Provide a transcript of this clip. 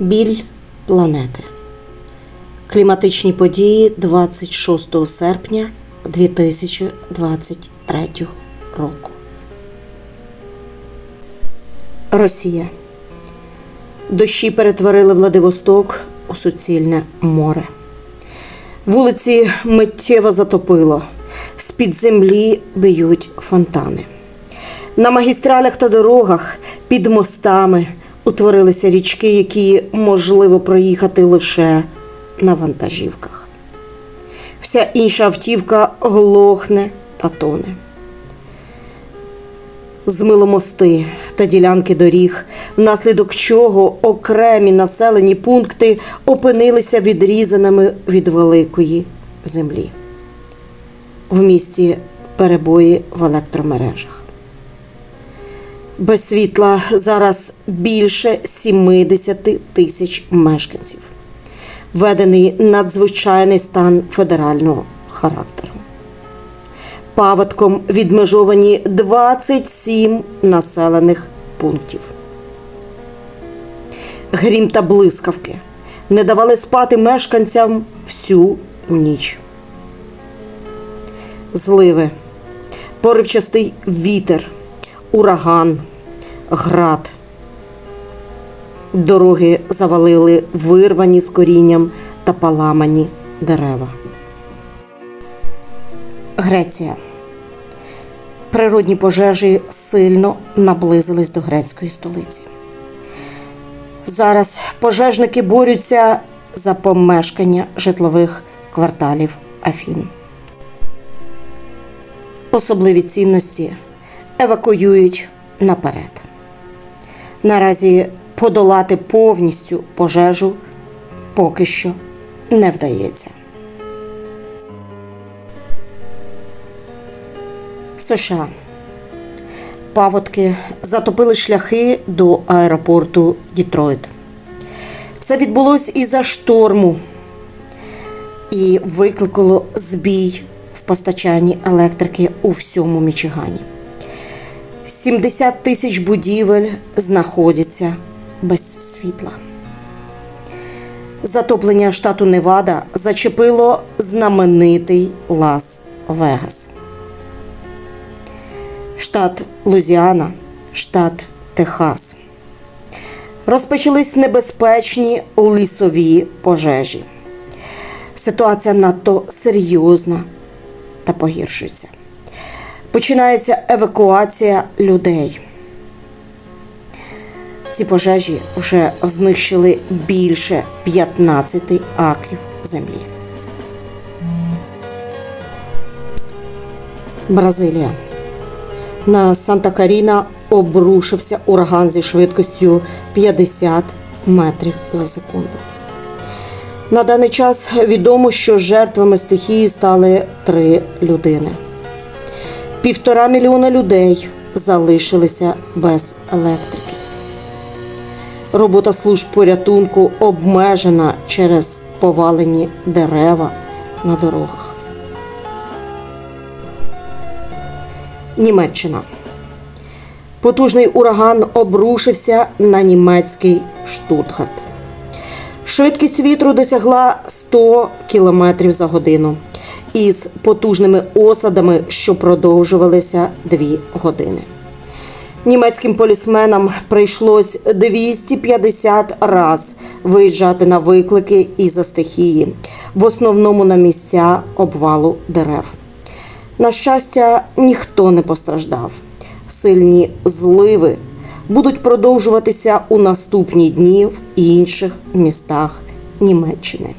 Біль планети. Кліматичні події 26 серпня 2023 року. Росія. Дощі перетворили Владивосток у суцільне море. Вулиці миттєво затопило. З-під землі б'ють фонтани. На магістралях та дорогах під мостами утворилися річки, які можливо проїхати лише на вантажівках. Вся інша автівка глохне та тоне. Змило мости та ділянки доріг, внаслідок чого окремі населені пункти опинилися відрізаними від великої землі. В місті перебої в електромережах. Без світла зараз більше 70 тисяч мешканців. Введений надзвичайний стан федерального характеру. Паводком відмежовані 27 населених пунктів. Грім та блискавки не давали спати мешканцям всю ніч. Зливи, поривчастий вітер, ураган, град. Дороги завалили вирвані з корінням та поламані дерева. Греція. Природні пожежі сильно наблизились до грецької столиці. Зараз пожежники борються за помешкання житлових кварталів Афін. Особливі цінності евакуюють наперед. Наразі подолати повністю пожежу поки що не вдається. США. Паводки затопили шляхи до аеропорту Дітройт. Це відбулось із-за шторму і викликало збій в постачанні електрики у всьому Мічигані. 70 тисяч будівель знаходяться без світла. Затоплення штату Невада зачепило знаменитий Лас-Вегас. Штат Лузіана, штат Техас. Розпочались небезпечні лісові пожежі. Ситуація надто серйозна та погіршується. Починається евакуація людей. Ці пожежі вже знищили більше 15 акрів землі. Бразилія. На Санта-Каріна обрушився ураган зі швидкістю 50 метрів за секунду. На даний час відомо, що жертвами стихії стали три людини. Півтора мільйона людей залишилися без електрики. Робота служб порятунку обмежена через повалені дерева на дорогах. Німеччина. Потужний ураган обрушився на німецький Штутгарт. Швидкість вітру досягла 100 км за годину із потужними осадами, що продовжувалися дві години. Німецьким полісменам прийшлось 250 раз виїжджати на виклики із-за стихії, в основному на місця обвалу дерев. На щастя, ніхто не постраждав. Сильні зливи будуть продовжуватися у наступні дні в інших містах Німеччини.